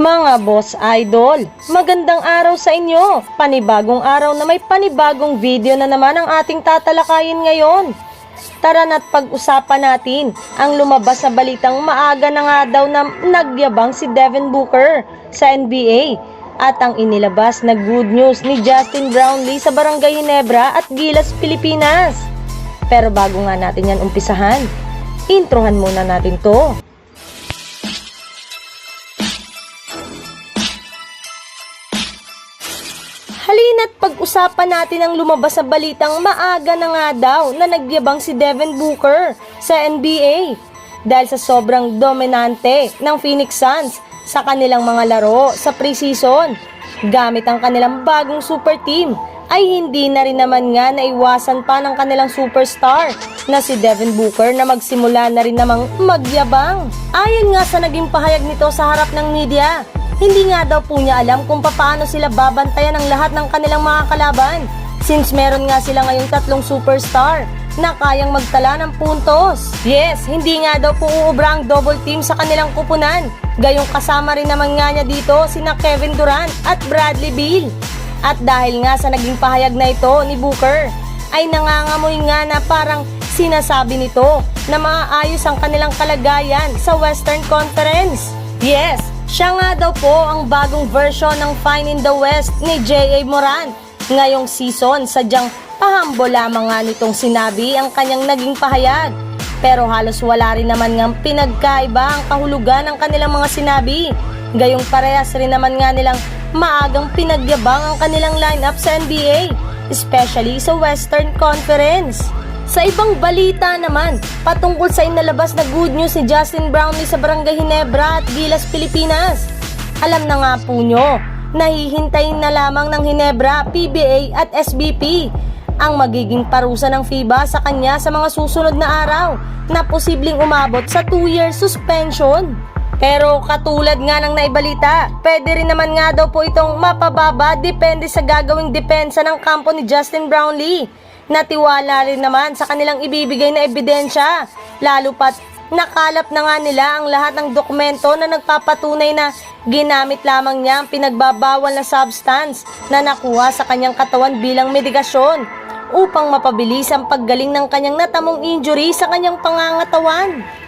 Mga boss idol, magandang araw sa inyo. Panibagong araw na may panibagong video na naman ang ating tatalakayin ngayon. Tara na't pag-usapan natin ang lumabas na balitang maaga na nga daw na nagyabang si Devin Booker sa NBA at ang inilabas na good news ni Justin Brownlee sa Barangay Ginebra at Gilas, Pilipinas. Pero bago nga natin yan umpisahan, introhan muna natin to. Halina't pag-usapan natin ang lumabas sa balitang maaga na nga daw na nagyabang si Devin Booker sa NBA dahil sa sobrang dominante ng Phoenix Suns sa kanilang mga laro sa preseason. Gamit ang kanilang bagong super team ay hindi na rin naman nga naiwasan pa ng kanilang superstar na si Devin Booker na magsimula na rin namang magyabang. Ayon nga sa naging pahayag nito sa harap ng media, hindi nga daw po niya alam kung paano sila babantayan ang lahat ng kanilang mga kalaban since meron nga sila ngayong tatlong superstar na kayang magtala ng puntos. Yes, hindi nga daw po uubra ang double team sa kanilang kupunan. Gayong kasama rin naman nga niya dito sina Kevin Durant at Bradley Beal. At dahil nga sa naging pahayag na ito ni Booker, ay nangangamoy nga na parang sinasabi nito na maaayos ang kanilang kalagayan sa Western Conference. Yes, siya nga daw po ang bagong version ng Fine in the West ni J.A. Moran. Ngayong season, sadyang pahambo lamang nga nitong sinabi ang kanyang naging pahayag. Pero halos wala rin naman nga pinagkaiba ang kahulugan ng kanilang mga sinabi. Gayong parehas rin naman nga nilang maagang pinagyabang ang kanilang lineup sa NBA, especially sa Western Conference. Sa ibang balita naman, patungkol sa inalabas na good news ni Justin Brownlee sa Barangay Ginebra at Gilas, Pilipinas. Alam na nga po nyo, nahihintayin na lamang ng Ginebra, PBA at SBP ang magiging parusa ng FIBA sa kanya sa mga susunod na araw na posibleng umabot sa 2-year suspension. Pero katulad nga ng naibalita, pwede rin naman nga daw po itong mapababa depende sa gagawing depensa ng kampo ni Justin Brownlee. Natiwala rin naman sa kanilang ibibigay na ebidensya, lalo pat nakalap na nga nila ang lahat ng dokumento na nagpapatunay na ginamit lamang niya ang pinagbabawal na substance na nakuha sa kanyang katawan bilang medigasyon upang mapabilis ang paggaling ng kanyang natamong injury sa kanyang pangangatawan.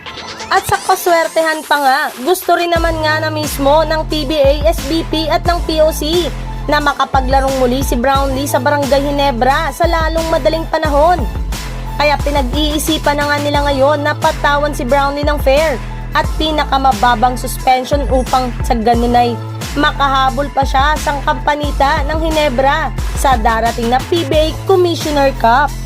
At sa kaswertehan pa nga, gusto rin naman nga na mismo ng PBA, SBP at ng POC na makapaglarong muli si Brownlee sa Barangay Ginebra sa lalong madaling panahon. Kaya pinag-iisipan na nga nila ngayon na patawan si Brownlee ng fair at pinakamababang suspension upang sa ganun ay makahabol pa siya sa kampanita ng Ginebra sa darating na PBA Commissioner Cup.